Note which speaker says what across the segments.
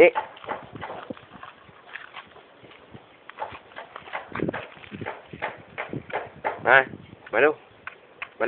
Speaker 1: นี่มามาเร็วมา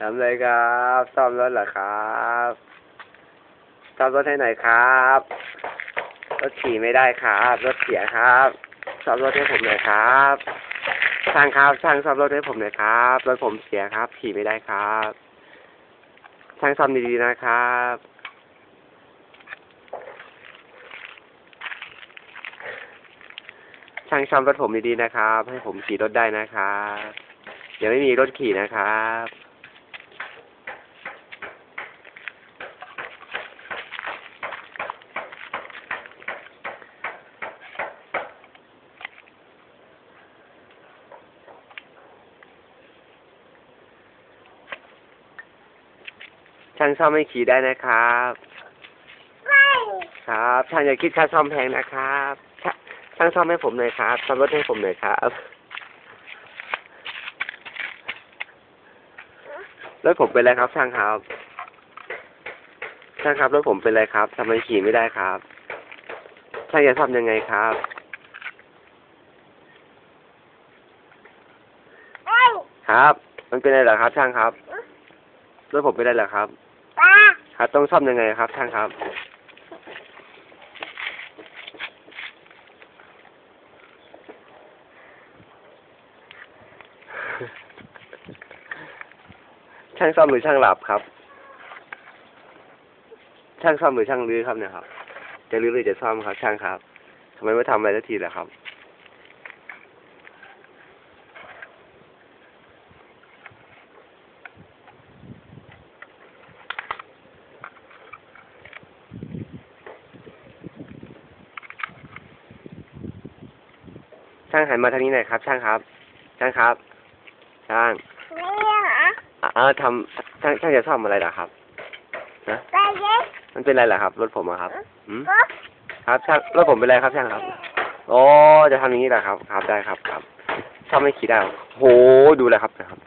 Speaker 1: เร็วนี่เร็วนี่เร็วทำเลยครับซ่อมรถเหรอครับซ่อมรถให้หน่อยครับ รถขี่ไม่ได้ครับ รถเสียครับซ่อมรถให้ผมหน่อยครับช่างครับช่างซ่อมรถให้ผมหน่อยครับรถผมเสียครับ ขี่ไม่ได้ครับช่างซ่อมดีๆนะครับช่างซ่อมรถผมดีๆนะครับ ให้ผมขี่รถได้นะครับเดี๋ยวไม่มีรถขี่นะครับ ช่างซ่อมให้ขี่ได้นะครับ ครับ ช่างอย่าคิดค่าซ่อมแพงนะครับช่างช่างซ่อมให้ผมหน่อยครับซ่อมรถให้ผมหน่อยครับ รถผมเป็นไรครับ ช่างครับ ช่างครับรถผมเป็นไรครับทำไมขี่ไม่ได้ครับ ช่างจะซ่อมยังไงครับครับ มันเป็นอะไรเหรอครับ ช่างครับรถผมเป็นอะไรเหรอครับ ครับต้องซ่อมยังไงครับช่างครับ ช่างซ่อมหรือช่างหลับครับ ช่างซ่อมหรือช่างรื้อครับเนี่ยครับ จะรื้อหรือจะซ่อมครับ ช่างครับทำไมไม่ทำอะไรสักทีล่ะครับ ช่างหันมาทางนี้หน่อยครับ ช่างครับ ช่างครับ ช่างเออทำช่างช่างจะซ่อมอะไรล่ะครับนะมันเป็นอะไรล่ะครับ รถผมอะครับหืมครับ ช่างรถผมเป็นอะไรครับ ช่างครับโอ้จะทำอย่างนี้แหละครับ ครับได้ครับครับซ่อมไม่ขี่ได้เหรอโหดูแลครับนะครับ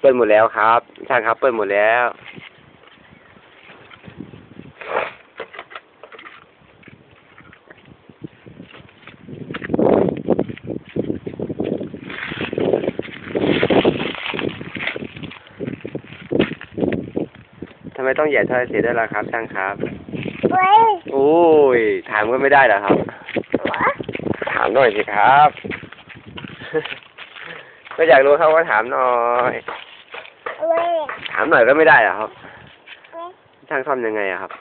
Speaker 1: เปิดหมดแล้วครับ ช่างครับ เปิดหมดแล้ว ทำ ไมต้องแหย่ท่อเสียด้วยล่ะครับช่างครับโอ้ยถามก็ไม่ได้เหรอครับ ถามหน่อยสิครับ ก็อยากรู้ครับว่าถามหน่อยถามหน่อยก็ไม่ได้เหรอครับช่างซ่อมยังไงอะครับ